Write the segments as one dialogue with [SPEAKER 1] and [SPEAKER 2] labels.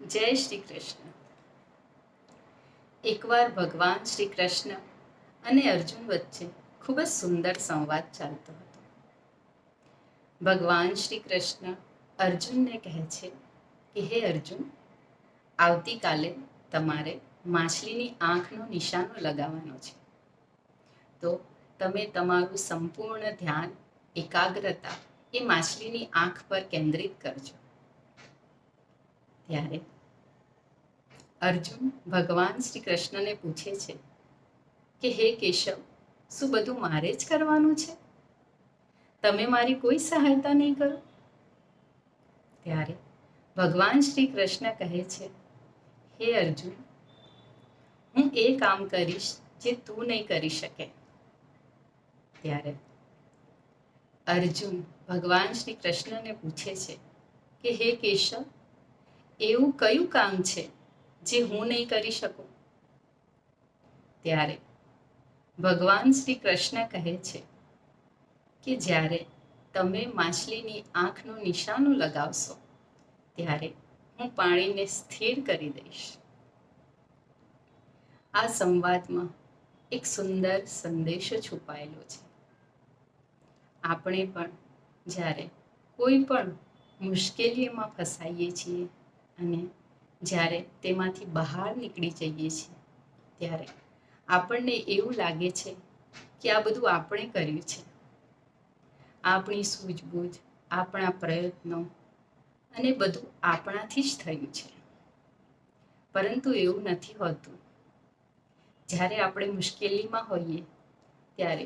[SPEAKER 1] જય શ્રી કૃષ્ણ. એકવાર ભગવાન શ્રી કૃષ્ણ અને અર્જુન વચ્ચે ખૂબ જ સુંદર સંવાદ ચાલતો હતો. ભગવાન શ્રી કૃષ્ણ અર્જુનને કહે છે કે, હે અર્જુન, આવતીકાલે તમારે માછલીની આંખનો નિશાનો લગાવવાનો છે. તો તમે તમારું સંપૂર્ણ ધ્યાન, એકાગ્રતા એ માછલીની આંખ પર કેન્દ્રિત કરજો. ત્યારે અર્જુન ભગવાન શ્રી કૃષ્ણને પૂછે છે કે, હે કેશવ, શું બધું મારે જ કરવાનું છે? તમે મારી કોઈ સહાયતા નહીં કરો? ત્યારે ભગવાન શ્રી કૃષ્ણ કહે છે, હે અર્જુન, હું એ કામ કરીશ જે તું નહીં કરી શકે. ત્યારે અર્જુન ભગવાન શ્રી કૃષ્ણને પૂછે છે કે, હે કેશવ એવું કયું કામ છે જે હું નહીં કરી શકું? ત્યારે ભગવાન શ્રી કૃષ્ણ કહે છે કે જ્યારે તમે માછલીની આંખનું નિશાનું લગાવશો, ત્યારે હું પાણીને સ્થિર કરી દઈશ. આ સંવાદમાં એક સુંદર સંદેશો છુપાયેલો છે. આપણે પણ જ્યારે કોઈ પણ મુશ્કેલીમાં ફસાઈએ છીએ અને જ્યારે તેમાંથી બહાર નીકળી જઈએ છીએ, ત્યારે આપણને એવું લાગે છે કે આ બધું આપણે કર્યું છે. આપણી સૂઝબૂઝ, આપણા પ્રયત્નો અને બધું આપણાથી જ થયું છે. પરંતુ એવું નથી હોતું. જ્યારે આપણે મુશ્કેલીમાં હોઈએ, ત્યારે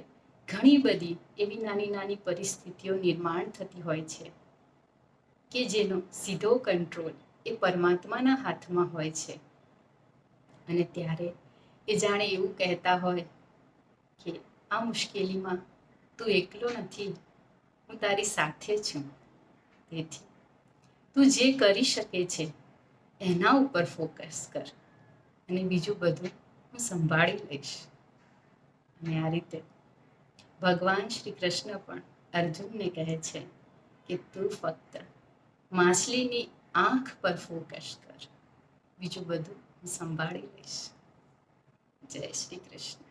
[SPEAKER 1] ઘણી બધી એવી નાની નાની પરિસ્થિતિઓ નિર્માણ થતી હોય છે કે જેનો સીધો કંટ્રોલ એ પરમાત્માના હાથમાં હોય છે. અને ત્યારે એ જાણે એવું કહેતા હોય કે, આ મુશ્કેલીમાં તું એકલો નથી. હું તારી સાથે છું. તેથી તું જે કરી શકે છે, એના ઉપર ફોકસ કર. અને બીજું બધું હું સંભાળી લઈશ. અને આ રીતે ભગવાન શ્રી કૃષ્ણ પણ અર્જુનને કહે છે કે, તું ફક્ત માછલીની આંખ પર ફોકસ કર. બીજું બધું હું સંભાળી લઈશ. જય શ્રી કૃષ્ણ.